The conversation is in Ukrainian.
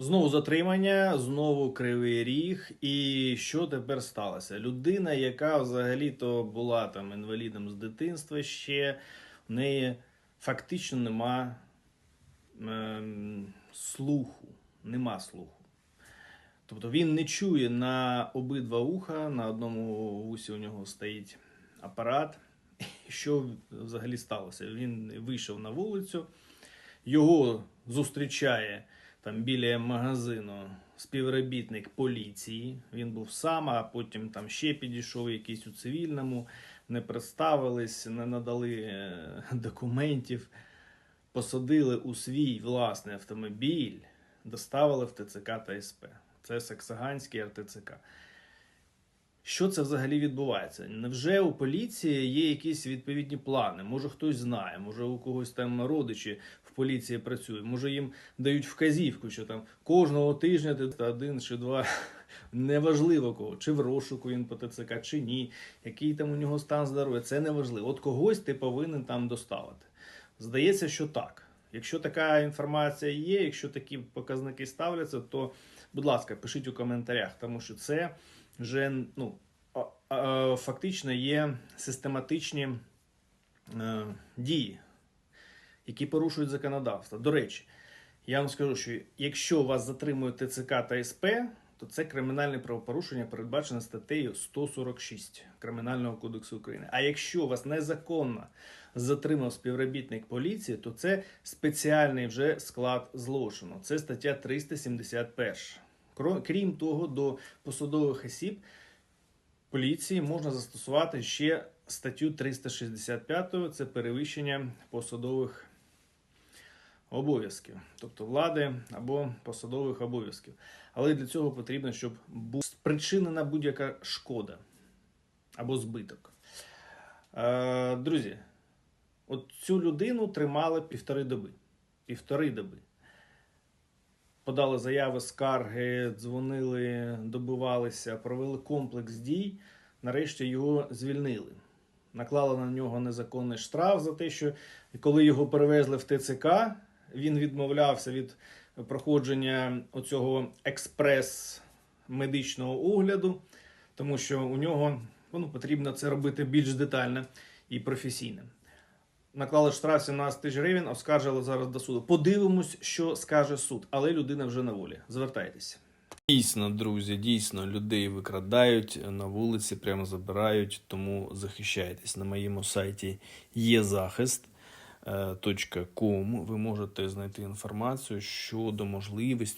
Знову затримання, знову кривий ріг. І що тепер сталося? Людина, яка взагалі-то була там інвалідом з дитинства, ще в неї фактично нема ем, слуху. Нема слуху. Тобто він не чує на обидва уха, на одному вусі у нього стоїть апарат. Що взагалі сталося? Він вийшов на вулицю, його зустрічає там біля магазину співробітник поліції. Він був сам, а потім там ще підійшов якийсь у цивільному, не представились, не надали е, документів, посадили у свій власний автомобіль, доставили в ТЦК та СП. Це Саксаганський РТЦК. Що це взагалі відбувається? Невже у поліції є якісь відповідні плани? Може хтось знає, може у когось там родичі в поліції працюють, може їм дають вказівку, що там кожного тижня ти один чи два, неважливо кого, чи в розшуку він по ТЦК, чи ні, який там у нього стан здоров'я, це неважливо. От когось ти повинен там доставити. Здається, що так. Якщо така інформація є, якщо такі показники ставляться, то, будь ласка, пишіть у коментарях, тому що це вже ну, фактично є систематичні е, дії, які порушують законодавство. До речі, я вам скажу, що якщо вас затримують ТЦК та СП, то це кримінальне правопорушення передбачено статтею 146 Кримінального кодексу України. А якщо вас незаконно затримав співробітник поліції, то це спеціальний вже склад злочину. Це стаття 371. Крім того, до посадових осіб поліції можна застосувати ще статтю 365, це перевищення посадових обов'язків, тобто влади або посадових обов'язків. Але для цього потрібно, щоб була спричинена будь-яка шкода або збиток. Е, друзі, от цю людину тримали півтори доби. Півтори доби. Подали заяви, скарги, дзвонили, добивалися, провели комплекс дій. Нарешті його звільнили. Наклали на нього незаконний штраф за те, що коли його перевезли в ТЦК, він відмовлявся від проходження оцього експрес медичного огляду, тому що у нього ну, потрібно це робити більш детально і професійно. Наклали штраф 17 тисяч гривень, оскаржили зараз до суду. Подивимось, що скаже суд, але людина вже на волі. Звертайтеся. Дійсно, друзі, дійсно, людей викрадають на вулиці, прямо забирають, тому захищайтесь. На моєму сайті є захист. е, ви можете знайти інформацію щодо можливості